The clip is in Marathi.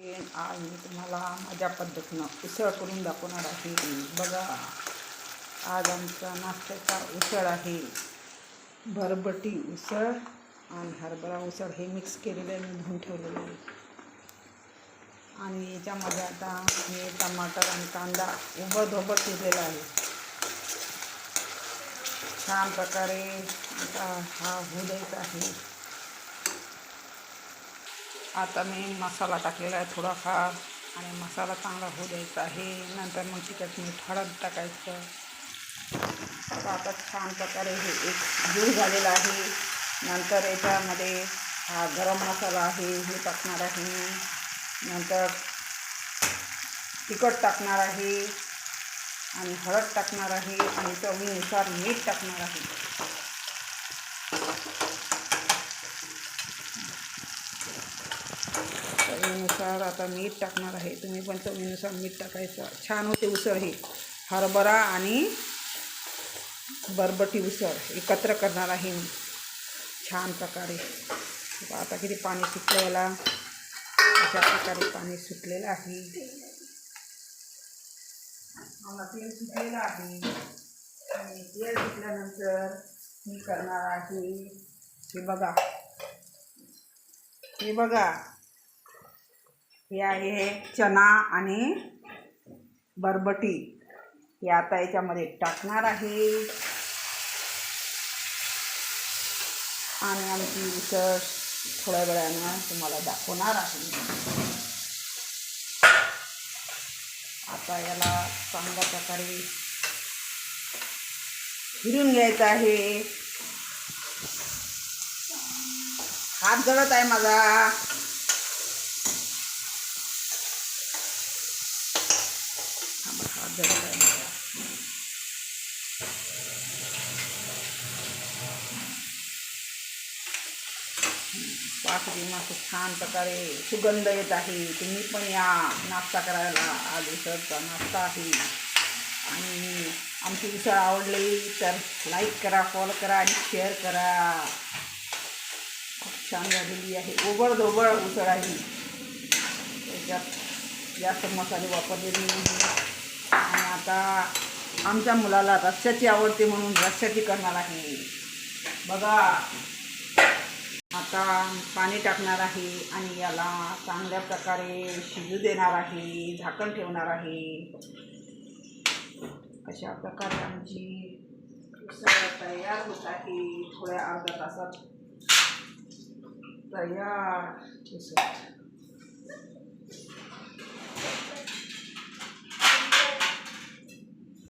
आज मी तुम्हाला माझ्या पद्धतीनं उसळ करून दाखवणार आहे. बघा आज आमचा नाश्त्याचा उसळ आहे. भरबटी उसळ आणि हरभरा उसळ हे मिक्स केलेलं आहे मी धुवून ठेवलेलं आहे. आणि याच्यामध्ये आता हे टमाटर आणि कांदा उभं धोबं केलेला आहे. छान प्रकारे आता हा होऊ द्यायचा आहे. आता मी मसाला टाकलेला आहे थोडाफार आणि मसाला चांगला होऊ द्यायचा आहे. नंतर मग तिच्यात मीठ हळद टाकायचं. तर आता छान प्रकारे हे एक जीव झालेला आहे. नंतर याच्यामध्ये हा गरम मसाला आहे हे टाकणार आहे. नंतर तिखट टाकणार आहे. आणि हळद टाकणार आहे. आणि चवीनुसार मीठ टाकणार आहे. चवीनुसार आता मीठ टाकणार आहे. तुम्ही पण चवीनुसार मीठ टाकायचं. छान होते उसळ हे. हरभरा आणि बरबटी उसळ एकत्र करणार आहे मी. छान प्रकारे. आता किती पाणी सुटलं याला. अशा प्रकारे पाणी सुटलेलं आहे. मला तेल सुटलेलं आहे. आणि तेल सुटल्यानंतर मी करणार आहे. हे बघा. हे बघा. हे आहे चना आणि बरबटी. हे आता याच्यामध्ये टाकणार आहे. आणि आमची उसळ थोड्या वेळानं तुम्हाला दाखवणार आहे. आता याला चांगल्या प्रकारे फिरून घ्यायचं आहे. हात गळत आहे माझा थांबा, हात जळत आहे माझा पाकळी मस्त छान प्रकारे सुगंध येत आहे. तुम्ही पण या नाश्ता करायला आज उसळचा नाश्ता आहे आणि आमची उसळ आवडली तर लाईक करा फॉलो करा आणि शेअर करा खूप छान झालेली आहे ओबळ धोबळ उसळ आहे त्याच्यात जास्त मसाले वापरलेले नाही आणि आता आमच्या मुलाला रस्स्याची आवडते म्हणून रस्स्याची करणार आहे. बघा. आता पाणी टाकणार आहे आणि याला चांगल्या प्रकारे शिजू देणार आहे झाकण ठेवणार आहे. अशा प्रकारे आमची तयार होत आहे. थोड्या अर्धा तासात तयार.